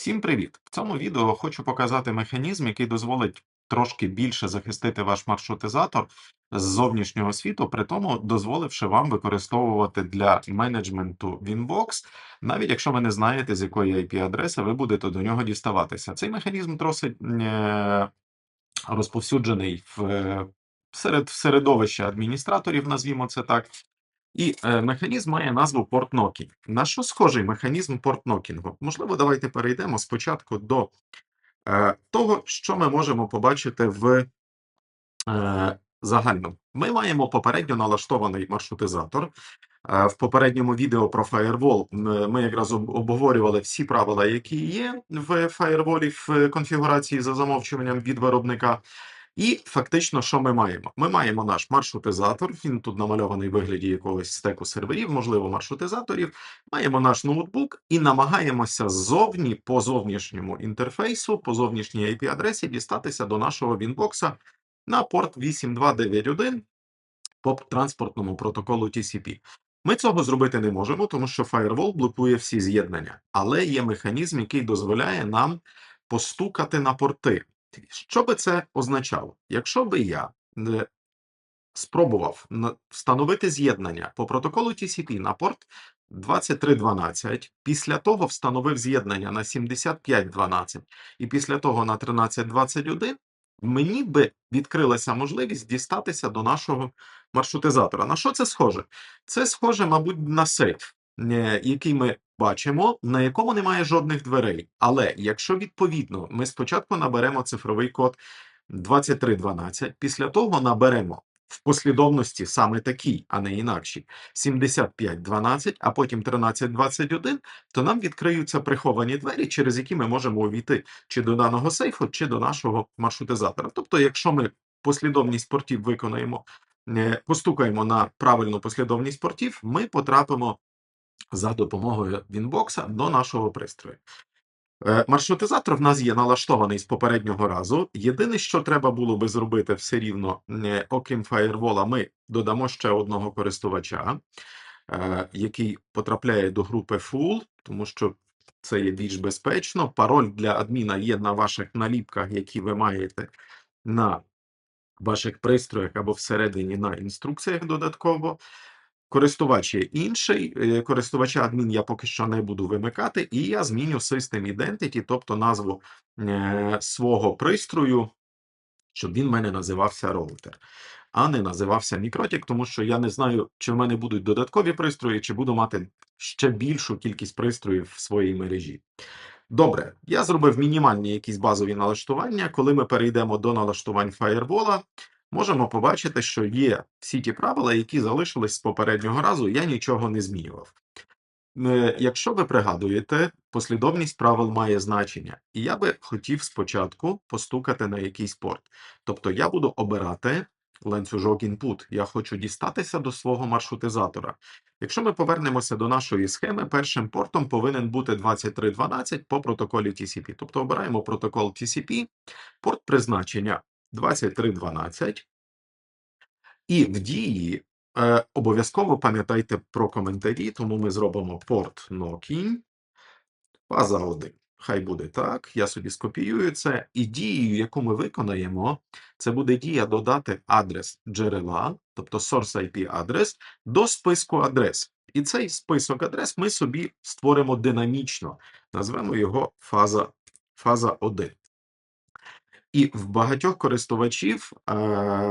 Всім привіт! В цьому відео хочу показати механізм, який дозволить трошки більше захистити ваш маршрутизатор з зовнішнього світу, при тому дозволивши вам використовувати для менеджменту Winbox, навіть якщо ви не знаєте, з якої IP-адреси ви будете до нього діставатися. Цей механізм досить е, розповсюджений в, е, серед середовища адміністраторів, назвімо це так. І е, механізм має назву порт-нокінг. На що схожий механізм порт-нокінгу? Можливо, давайте перейдемо спочатку до е, того, що ми можемо побачити в е, загальному. Ми маємо попередньо налаштований маршрутизатор. Е, в попередньому відео про Firewall ми якраз обговорювали всі правила, які є в Firewall в конфігурації за замовчуванням від виробника. І фактично, що ми маємо? Ми маємо наш маршрутизатор. Він тут намальований в вигляді якогось стеку серверів, можливо, маршрутизаторів. Маємо наш ноутбук і намагаємося ззовні по зовнішньому інтерфейсу, по зовнішній IP-адресі дістатися до нашого Вінбокса на порт 8291 по транспортному протоколу TCP. Ми цього зробити не можемо, тому що Firewall блокує всі з'єднання, але є механізм, який дозволяє нам постукати на порти. Що би це означало? Якщо би я спробував встановити з'єднання по протоколу TCP на порт 2312, після того встановив з'єднання на 7512 і після того на 1321, мені би відкрилася можливість дістатися до нашого маршрутизатора. На що це схоже? Це схоже, мабуть, на сейф, який ми бачимо, на якому немає жодних дверей. Але якщо відповідно ми спочатку наберемо цифровий код 2312, після того наберемо в послідовності саме такій, а не інакшій, 7512, а потім 1321, то нам відкриються приховані двері, через які ми можемо увійти чи до даного сейфу, чи до нашого маршрутизатора. Тобто, якщо ми послідовність портів виконаємо, е, постукаємо на правильну послідовність портів, ми потрапимо за допомогою Вінбокса до нашого пристрою. Е, Маршрутизатор в нас є налаштований з попереднього разу. Єдине, що треба було би зробити все рівно, е, окрім фаєрвола, ми додамо ще одного користувача, е, який потрапляє до групи Full, тому що це є більш безпечно. Пароль для адміна є на ваших наліпках, які ви маєте на ваших пристроях або всередині на інструкціях додатково. Користувач є інший, е, користувача адмін я поки що не буду вимикати, і я зміню System Identity, тобто назву е, свого пристрою, щоб він в мене називався роутер, а не називався Мікротік, тому що я не знаю, чи в мене будуть додаткові пристрої, чи буду мати ще більшу кількість пристроїв в своїй мережі. Добре, я зробив мінімальні якісь базові налаштування. Коли ми перейдемо до налаштувань фаєрвола, можемо побачити, що є всі ті правила, які залишились з попереднього разу, я нічого не змінював. Е, Якщо ви пригадуєте, послідовність правил має значення, і я би хотів спочатку постукати на якийсь порт. Тобто я буду обирати ланцюжок input, я хочу дістатися до свого маршрутизатора. Якщо ми повернемося до нашої схеми, першим портом повинен бути 2312 по протоколі TCP. Тобто обираємо протокол TCP, порт призначення 2312. І в дії е, обов'язково пам'ятайте про коментарі, тому ми зробимо порт knocking, база 1. Хай буде так, я собі скопіюю це. І дією, яку ми виконаємо, це буде дія додати адрес джерела, тобто source IP адрес, до списку адрес. І цей список адрес ми собі створимо динамічно, назвемо його фаза, фаза 1. І в багатьох користувачів е,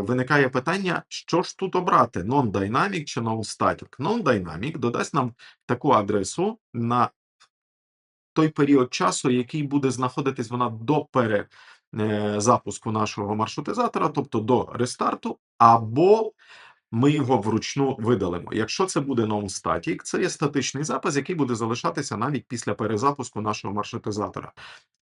виникає питання, що ж тут обрати: non-dynamic чи non-static. Non-dynamic додасть нам таку адресу на той період часу, який буде знаходитись вона до перезапуску нашого маршрутизатора, тобто до рестарту, або ми його вручну видалимо. Якщо це буде non-static, це є статичний запис, який буде залишатися навіть після перезапуску нашого маршрутизатора.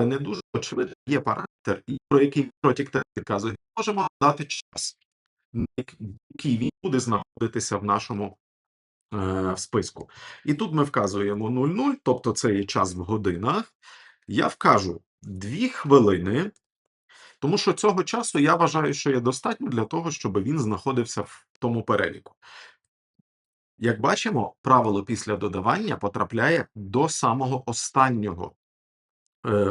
Не дуже очевидно є параметр, і про який протік підказує, можемо дати час, на який він буде знаходитися в нашому е, списку. І тут ми вказуємо 00, тобто це є час в годинах. Я вкажу 2 хвилини, тому що цього часу я вважаю, що є достатньо для того, щоб він знаходився в тому переліку. Як бачимо, правило після додавання потрапляє до самого останнього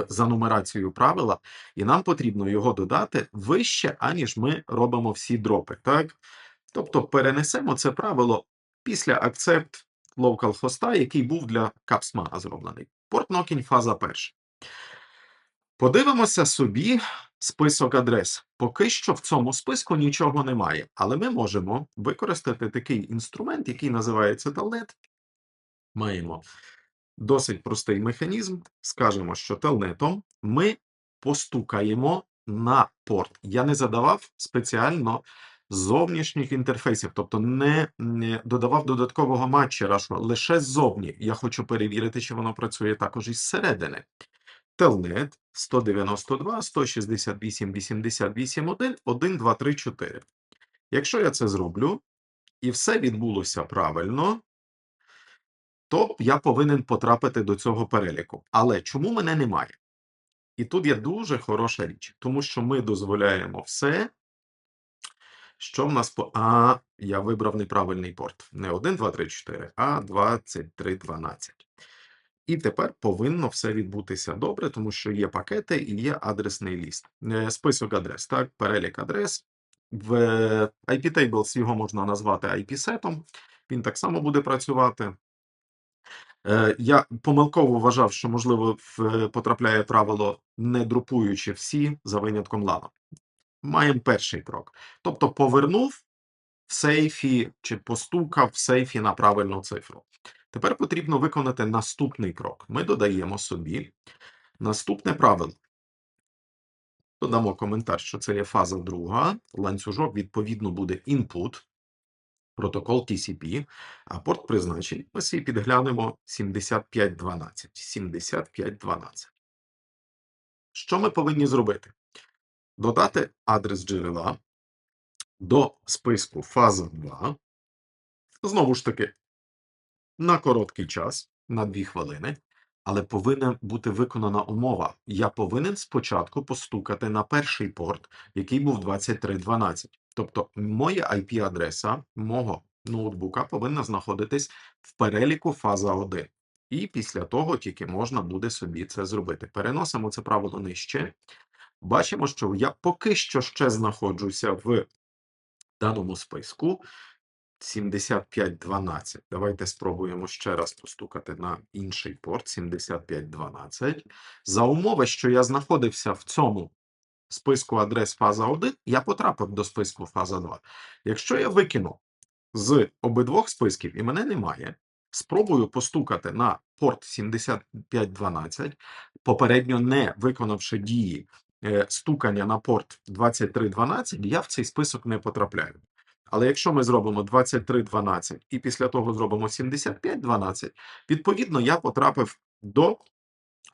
за нумерацією правила, і нам потрібно його додати вище, аніж ми робимо всі дропи. Так? Тобто перенесемо це правило після accept localhost, який був для Capsmana зроблений. Порт Knocking фаза перша. Подивимося собі список адрес. Поки що в цьому списку нічого немає, але ми можемо використати такий інструмент, який називається Telnet. Маємо досить простий механізм. Скажемо, що телнетом ми постукаємо на порт. Я не задавав спеціально зовнішніх інтерфейсів, тобто не, не додавав додаткового матчера, що лише ззовні. Я хочу перевірити, чи воно працює також із середини. Телнет 192, 168, 88, 1, 1, 2, 3, 4. Якщо я це зроблю, і все відбулося правильно, то я повинен потрапити до цього переліку. Але чому мене немає? І тут є дуже хороша річ, тому що ми дозволяємо все, що в нас по. А, я вибрав неправильний порт. Не 1, 2, 3, 4, а 23, 12. І тепер повинно все відбутися добре, тому що є пакети і є адресний ліст. Е, Список адрес, так, перелік адрес. В IP Tables його можна назвати IP-сетом. Він так само буде працювати. Е, Я помилково вважав, що, можливо, в- потрапляє правило, не групуючи всі за винятком лану. Маємо перший крок. Тобто повернув в сейфі чи постукав в сейфі на правильну цифру. Тепер потрібно виконати наступний крок. Ми додаємо собі наступне правило. Додамо коментар, що це є фаза друга. Ланцюжок, відповідно, буде input, протокол TCP, а порт призначень. Ми собі підглянемо 7512. 7512. Що ми повинні зробити? Додати адрес джерела до списку фаза 2. Знову ж таки, на короткий час, на 2 хвилини, але повинна бути виконана умова. Я повинен спочатку постукати на перший порт, який був 2312. Тобто, моя IP-адреса мого ноутбука повинна знаходитись в переліку фаза 1. І після того тільки можна буде собі це зробити. Переносимо це правило нижче. Бачимо, що я поки що ще знаходжуся в даному списку. 7512. Давайте спробуємо ще раз постукати на інший порт 7512. За умови, що я знаходився в цьому списку адрес фаза 1, я потрапив до списку фаза 2. Якщо я викину з обидвох списків і мене немає, спробую постукати на порт 7512, попередньо не виконавши дії е, стукання на порт 2312, я в цей список не потрапляю. Але якщо ми зробимо 2312 і після того зробимо 7512, відповідно я потрапив до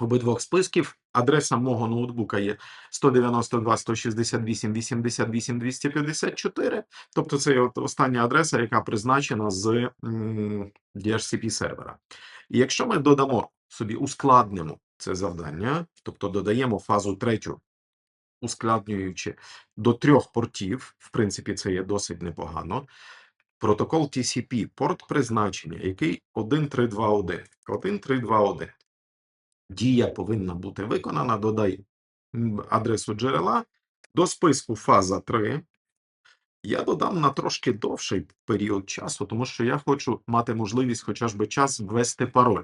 обидвох списків. Адреса мого ноутбука є 192, 168, 88, 254. Тобто це остання адреса, яка призначена з DHCP сервера. І якщо ми додамо собі ускладнимо це завдання, тобто додаємо фазу третю, ускладнюючи до трьох портів, в принципі, це є досить непогано. Протокол TCP, порт призначення, який 1321. 1321. Дія повинна бути виконана. Додай адресу джерела до списку фаза 3. Я додам на трошки довший період часу, тому що я хочу мати можливість хоча б час ввести пароль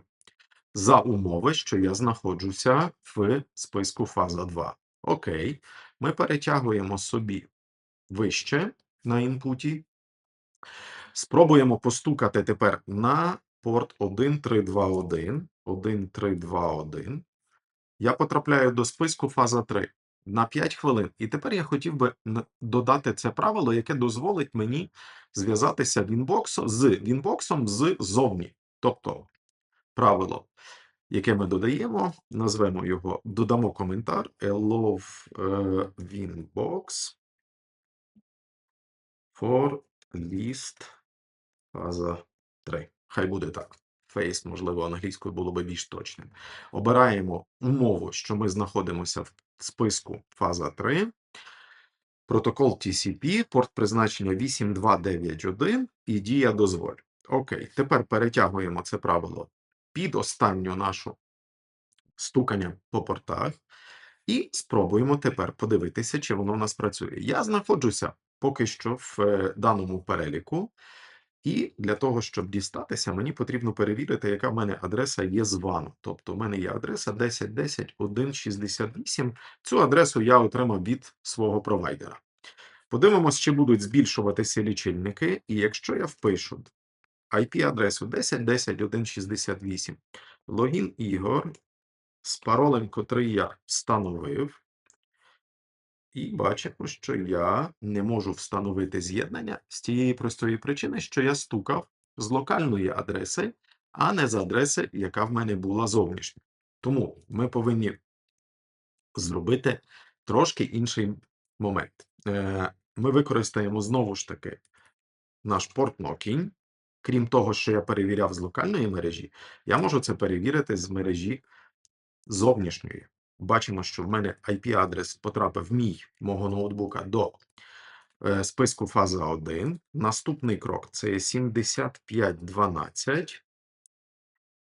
за умови, що я знаходжуся в списку фаза 2. Окей, ми перетягуємо собі вище на інпуті. Спробуємо постукати тепер на порт 1321. 1321. Я потрапляю до списку фаза 3 на 5 хвилин. І тепер я хотів би додати це правило, яке дозволить мені зв'язатися Вінбоксом з Вінбоксом ззовні. Тобто правило, яке ми додаємо, назвемо його, додамо коментар allow е, Winbox for list фаза 3. Хай буде так. Face, можливо, англійською було би більш точним. Обираємо умову, що ми знаходимося в списку фаза 3. Протокол TCP, порт призначення 8291 і дія дозволь. Окей, тепер перетягуємо це правило під останню нашу стукання по портах. І спробуємо тепер подивитися, чи воно в нас працює. Я знаходжуся поки що в е, даному переліку, і для того, щоб дістатися, мені потрібно перевірити, яка в мене адреса є з вану. Тобто, в мене є адреса 10.10.1.68. Цю адресу я отримав від свого провайдера. Подивимось, чи будуть збільшуватися лічильники, і якщо я впишу IP-адресу 10.10.1.68, логін Ігор з паролем, котрий я встановив, і бачимо, що я не можу встановити з'єднання з тієї простої причини, що я стукав з локальної адреси, а не з адреси, яка в мене була зовнішня. Тому ми повинні зробити трошки інший момент. Е, Ми використаємо знову ж таки наш порт Knocking. Крім того, що я перевіряв з локальної мережі, я можу це перевірити з мережі зовнішньої. Бачимо, що в мене IP-адрес потрапив мій мого ноутбука до е, списку фаза 1. Наступний крок це 7512.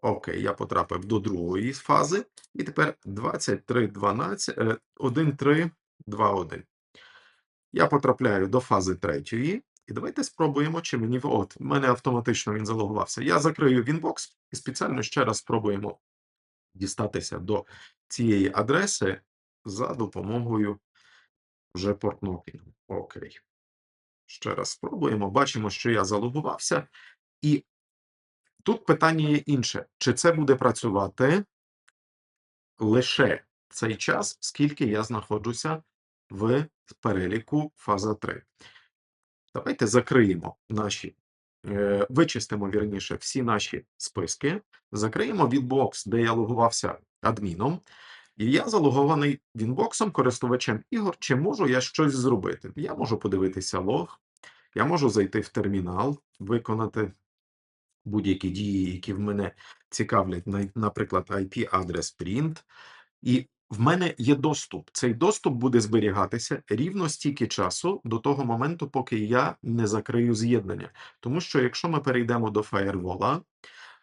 Окей, я потрапив до другої фази. І тепер 2312, е, 1321. Я потрапляю до фази третьої. І давайте спробуємо, чи мені. От, в мене автоматично він залогувався. Я закрию Winbox і спеціально ще раз спробуємо дістатися до цієї адреси за допомогою вже портнокінгу. Окей. Ще раз спробуємо. Бачимо, що я залогувався. І тут питання є інше: чи це буде працювати лише цей час, скільки я знаходжуся в переліку фаза 3? Давайте закриємо наші, вичистимо вірніше всі наші списки, закриємо відбокс, де я логувався адміном, і я залогований вінбоксом, користувачем ігор. Чи можу я щось зробити? Я можу подивитися лог, я можу зайти в термінал, виконати будь-які дії, які в мене цікавлять, наприклад, IP-адрес print. І в мене є доступ. Цей доступ буде зберігатися рівно стільки часу до того моменту, поки я не закрию з'єднання. Тому що якщо ми перейдемо до фаєрвола,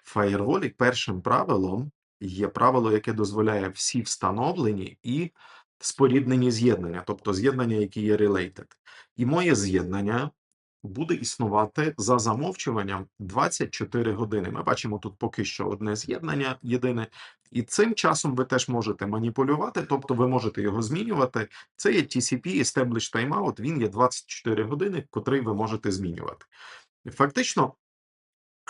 в фаєрволі першим правилом є правило, яке дозволяє всі встановлені і споріднені з'єднання, тобто з'єднання, які є related. І моє з'єднання буде існувати за замовчуванням 24 години. Ми бачимо тут поки що одне з'єднання єдине, і цим часом ви теж можете маніпулювати, тобто ви можете його змінювати. Це є TCP Established Timeout, він є 24 години, котрий ви можете змінювати. Фактично,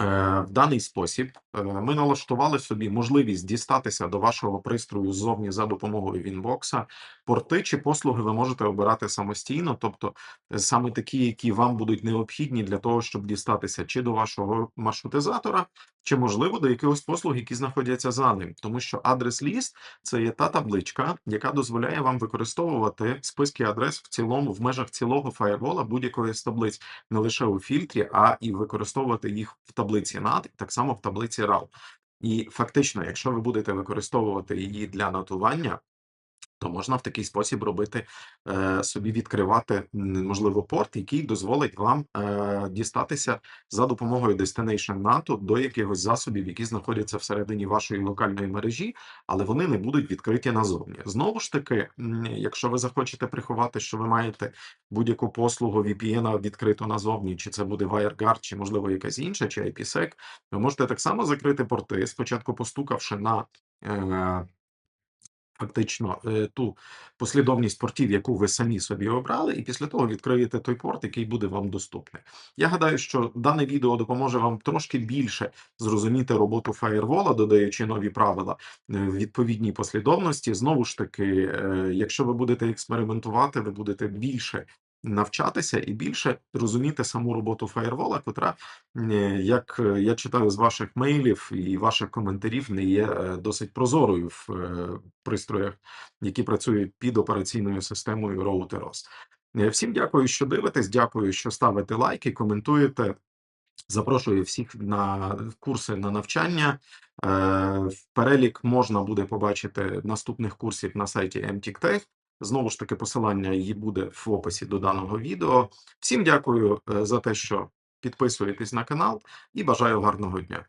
е, в даний спосіб е, ми налаштували собі можливість дістатися до вашого пристрою ззовні за допомогою Вінбокса. Порти чи послуги ви можете обирати самостійно, тобто е, саме такі, які вам будуть необхідні для того, щоб дістатися чи до вашого маршрутизатора, чи можливо до якихось послуг, які знаходяться за ним, тому що адрес ліст це є та табличка, яка дозволяє вам використовувати списки адрес в цілому в межах цілого фаєрвола будь-якої з таблиць, не лише у фільтрі, а і використовувати їх в таблиці NAT, так само в таблиці RAW. І фактично, якщо ви будете використовувати її для нотування, то можна в такий спосіб робити е, собі відкривати можливо порт, який дозволить вам е, дістатися за допомогою Destination NATO до якихось засобів, які знаходяться всередині вашої локальної мережі, але вони не будуть відкриті назовні. Знову ж таки, якщо ви захочете приховати, що ви маєте будь-яку послугу VPN відкриту назовні, чи це буде WireGuard, чи можливо якась інша, чи IPsec, ви можете так само закрити порти, спочатку постукавши на. Е, Фактично, е, ту послідовність портів, яку ви самі собі обрали, і після того відкриєте той порт, який буде вам доступний. Я гадаю, що дане відео допоможе вам трошки більше зрозуміти роботу фаєрвола, додаючи нові правила е, в відповідній послідовності. Знову ж таки, е, якщо ви будете експериментувати, ви будете більше навчатися і більше розуміти саму роботу фаєрвола, котра, е, як е, я читаю з ваших мейлів і ваших коментарів, не є е, досить прозорою в пристроях, які працюють під операційною системою Routeros. Всім дякую, що дивитесь. Дякую, що ставите лайки, коментуєте. Запрошую всіх на курси на навчання. Перелік можна буде побачити наступних курсів на сайті MTech. Знову ж таки, посилання її буде в описі до даного відео. Всім дякую е, за те, що підписуєтесь на канал, і бажаю гарного дня.